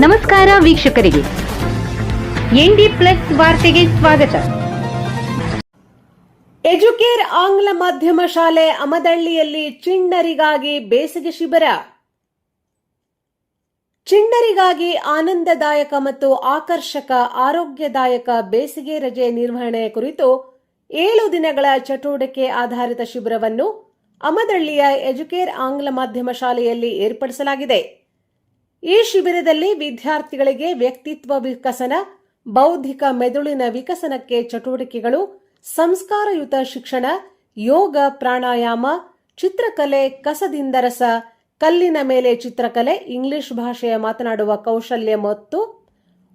ನಮಸ್ಕಾರ ವೀಕ್ಷಕರಿಗೆ. ND plus ವಾರ್ತೆಗೆ ಸ್ವಾಗತ. ಎಜುಕೇರ್ ಆಂಗ್ಲ ಮಾಧ್ಯಮ ಶಾಲೆ ಅಮದಳ್ಳಿಯಲ್ಲಿ ಚಿಣ್ಣರಿಗಾಗಿ ಬೇಸಿಗೆ ಶಿಬಿರ. ಚಿಣ್ಣರಿಗಾಗಿ ಆನಂದದಾಯಕ ಮತ್ತು ಆಕರ್ಷಕ, ಆರೋಗ್ಯದಾಯಕ ಬೇಸಿಗೆ ರಜೆ ನಿರ್ವಹಣೆ ಕುರಿತು ಏಳು ದಿನಗಳ ಚಟುವಟಿಕೆ ಆಧಾರಿತ ಶಿಬಿರವನ್ನು ಅಮದಳ್ಳಿಯ ಎಜುಕೇರ್ ಆಂಗ್ಲ ಮಾಧ್ಯಮ ಶಾಲೆಯಲ್ಲಿ ಏರ್ಪಡಿಸಲಾಗಿದೆ. ಈ ಶಿಬಿರದಲ್ಲಿ ವಿದ್ಯಾರ್ಥಿಗಳಿಗೆ ವ್ಯಕ್ತಿತ್ವ ವಿಕಸನ, ಬೌದ್ಧಿಕ ಮೆದುಳಿನ ವಿಕಸನಕ್ಕೆ ಚಟುವಟಿಕೆಗಳು, ಸಂಸ್ಕಾರಯುತ ಶಿಕ್ಷಣ, ಯೋಗ ಪ್ರಾಣಾಯಾಮ, ಚಿತ್ರಕಲೆ, ಕಸದಿಂದ ರಸ, ಕಲ್ಲಿನ ಮೇಲೆ ಚಿತ್ರಕಲೆ, ಇಂಗ್ಲಿಷ್ ಭಾಷೆಯ ಮಾತನಾಡುವ ಕೌಶಲ್ಯ ಮತ್ತು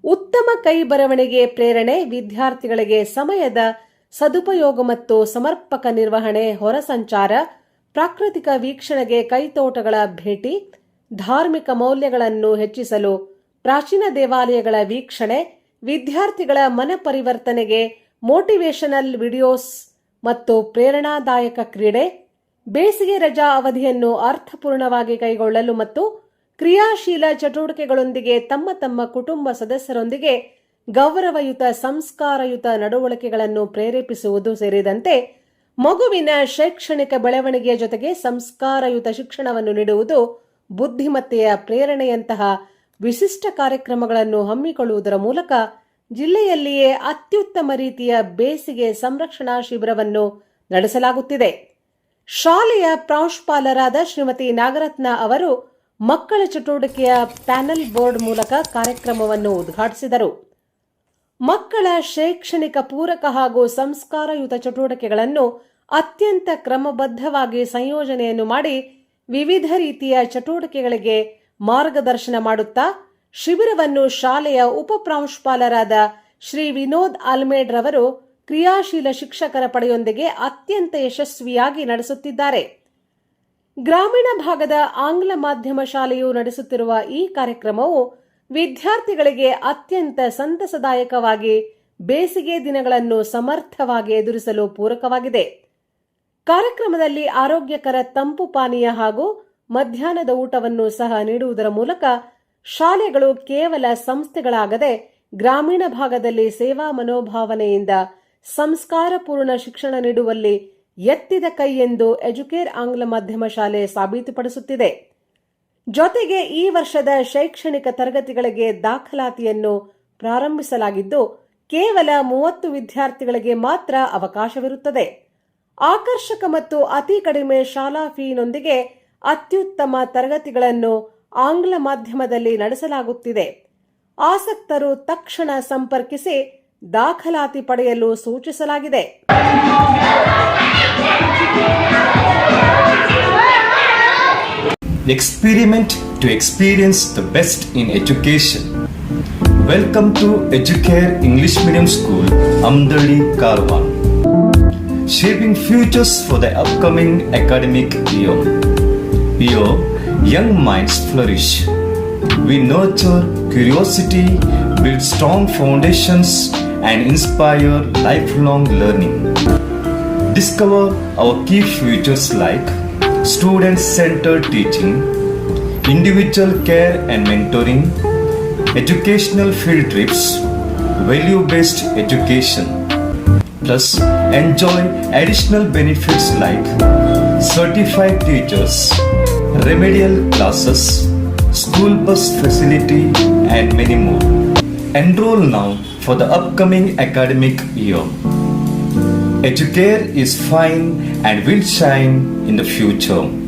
ಉತ್ತಮ ಕೈ ಬರವಣಿಗೆ ಪ್ರೇರಣೆ ವಿದ್ಯಾರ್ಥಿಗಳಿಗೆ ಸಮಯದ ಸದುಪಯೋಗ ಮತ್ತು ಸಮರ್ಪಕ ನಿರ್ವಹಣೆ, ಹೊರಸಂಚಾರ, ಪ್ರಾಕೃತಿಕ ವೀಕ್ಷಣೆಗೆ ಕೈತೋಟಗಳ ಭೇಟಿ ಧಾರ್ಮಿಕ ಮೌಲ್ಯಗಳನ್ನು ಹೆಚ್ಚಿಸಲು ಪ್ರಾಚೀನ ದೇವಾಲಯಗಳ ವೀಕ್ಷಣೆ, ವಿದ್ಯಾರ್ಥಿಗಳ ಮನ ಪರಿವರ್ತನೆಗೆ ಮೋಟಿವೇಶನಲ್ ವಿಡಿಯೋಸ್ ಮತ್ತು ಪ್ರೇರಣಾದಾಯಕ ಕ್ರೀಡೆ, ಬೇಸಿಗೆ ರಜಾ ಅವಧಿಯನ್ನು ಅರ್ಥಪೂರ್ಣವಾಗಿ ಕೈಗೊಳ್ಳಲು ಮತ್ತು ಕ್ರಿಯಾಶೀಲ ಚಟುವಟಿಕೆಗಳೊಂದಿಗೆ ತಮ್ಮ ತಮ್ಮ ಕುಟುಂಬ ಸದಸ್ಯರೊಂದಿಗೆ ಗೌರವಯುತ, ಸಂಸ್ಕಾರಯುತ ನಡವಳಿಕೆಗಳನ್ನು ಪ್ರೇರೇಪಿಸುವುದು ಸೇರಿದಂತೆ ಮಗುವಿನ ಶೈಕ್ಷಣಿಕ ಬೆಳವಣಿಗೆಯ ಜೊತೆಗೆ ಸಂಸ್ಕಾರಯುತ ಶಿಕ್ಷಣವನ್ನು ನೀಡುವುದು ಬುದ್ಧಿಮತ್ತೆಯ ಪ್ರೇರಣೆಯಂತಹ ವಿಶಿಷ್ಟ ಕಾರ್ಯಕ್ರಮಗಳನ್ನು ಹಮ್ಮಿಕೊಳ್ಳುವುದರ ಮೂಲಕ ಜಿಲ್ಲೆಯಲ್ಲಿಯೇ ಅತ್ಯುತ್ತಮ ರೀತಿಯ ಬೇಸಿಗೆ ಸಂರಕ್ಷಣಾ ಶಿಬಿರವನ್ನು ನಡೆಸಲಾಗುತ್ತಿದೆ. ಶಾಲೆಯ ಪ್ರಾಂಶುಪಾಲರಾದ ಶ್ರೀಮತಿ ನಾಗರತ್ನ ಅವರು ಮಕ್ಕಳ ಚಟುವಟಿಕೆಯ ಪ್ಯಾನೆಲ್ ಬೋರ್ಡ್ ಮೂಲಕ ಕಾರ್ಯಕ್ರಮವನ್ನು ಉದ್ಘಾಟಿಸಿದರು. ಮಕ್ಕಳ ಶೈಕ್ಷಣಿಕ ಪೂರಕ ಹಾಗೂ ಸಂಸ್ಕಾರಯುತ ಚಟುವಟಿಕೆಗಳನ್ನು ಅತ್ಯಂತ ಕ್ರಮಬದ್ಧವಾಗಿ ಸಂಯೋಜನೆಯನ್ನು ಮಾಡಿ ವಿವಿಧ ರೀತಿಯ ಚಟುವಟಿಕೆಗಳಿಗೆ ಮಾರ್ಗದರ್ಶನ ಮಾಡುತ್ತಾ ಶಿಬಿರವನ್ನು ಶಾಲೆಯ ಉಪಪ್ರಾಂಶುಪಾಲರಾದ ಶ್ರೀ ವಿನೋದ್ ಆಲ್ಮೇಡ್ ರವರು ಕ್ರಿಯಾಶೀಲ ಶಿಕ್ಷಕರ ಪಡೆಯೊಂದಿಗೆ ಅತ್ಯಂತ ಯಶಸ್ವಿಯಾಗಿ ನಡೆಸುತ್ತಿದ್ದಾರೆ. ಗ್ರಾಮೀಣ ಭಾಗದ ಆಂಗ್ಲ ಮಾಧ್ಯಮ ಶಾಲೆಯು ನಡೆಸುತ್ತಿರುವ ಈ ಕಾರ್ಯಕ್ರಮವು ವಿದ್ಯಾರ್ಥಿಗಳಿಗೆ ಅತ್ಯಂತ ಸಂತಸದಾಯಕವಾಗಿ ಬೇಸಿಗೆ ದಿನಗಳನ್ನು ಸಮರ್ಥವಾಗಿ ಎದುರಿಸಲು ಪೂರಕವಾಗಿದೆ. ಕಾರ್ಯಕ್ರಮದಲ್ಲಿ ಆರೋಗ್ಯಕರ ತಂಪು ಪಾನೀಯ ಹಾಗೂ ಮಧ್ಯಾಹ್ನದ ಊಟವನ್ನು ಸಹ ನೀಡುವುದರ ಮೂಲಕ ಶಾಲೆಗಳು ಕೇವಲ ಸಂಸ್ಥೆಗಳಾಗದೆ ಗ್ರಾಮೀಣ ಭಾಗದಲ್ಲಿ ಸೇವಾ ಮನೋಭಾವನೆಯಿಂದ ಸಂಸ್ಕಾರಪೂರ್ಣ ಶಿಕ್ಷಣ ನೀಡುವಲ್ಲಿ ಎತ್ತಿದ ಕೈ ಎಂದು ಎಜುಕೇರ್ ಆಂಗ್ಲ ಮಾಧ್ಯಮ ಶಾಲೆ ಸಾಬೀತುಪಡಿಸುತ್ತಿದೆ. ಜೊತೆಗೆ ಈ ವರ್ಷದ ಶೈಕ್ಷಣಿಕ ತರಗತಿಗಳಿಗೆ ದಾಖಲಾತಿಯನ್ನು ಪ್ರಾರಂಭಿಸಲಾಗಿದ್ದು, ಕೇವಲ ಮೂವತ್ತು ವಿದ್ಯಾರ್ಥಿಗಳಿಗೆ ಮಾತ್ರ ಅವಕಾಶವಿರುತ್ತದೆ. ಆಕರ್ಷಕ ಮತ್ತು ಅತಿ ಕಡಿಮೆ ಶಾಲಾ ಫೀನೊಂದಿಗೆ ಅತ್ಯುತ್ತಮ ತರಗತಿಗಳನ್ನು ಆಂಗ್ಲ ಮಾಧ್ಯಮದಲ್ಲಿ ನಡೆಸಲಾಗುತ್ತಿದೆ. ಆಸಕ್ತರು ತಕ್ಷಣ ಸಂಪರ್ಕಿಸಿ ದಾಖಲಾತಿ ಪಡೆಯಲು ಸೂಚಿಸಲಾಗಿದೆ. Experiment to experience the best in education welcome to Educare English medium school Amdali, Karwan. Shaping futures for the upcoming academic year. Here, young minds flourish. We nurture curiosity, build strong foundations, and inspire lifelong learning. Discover our key features like student centered teaching, individual care and mentoring, educational field trips, value based education. Plus, enjoy additional benefits like certified teachers, remedial classes, school bus facility, and many more. Enroll now for the upcoming academic year. Educare is fine and will shine in the future.